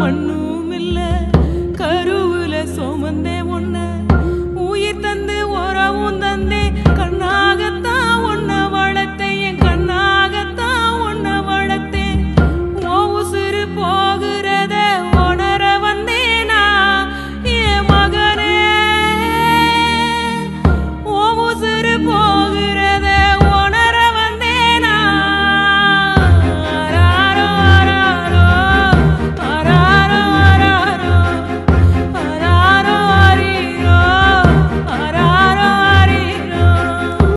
மண்ணும் இல்லை.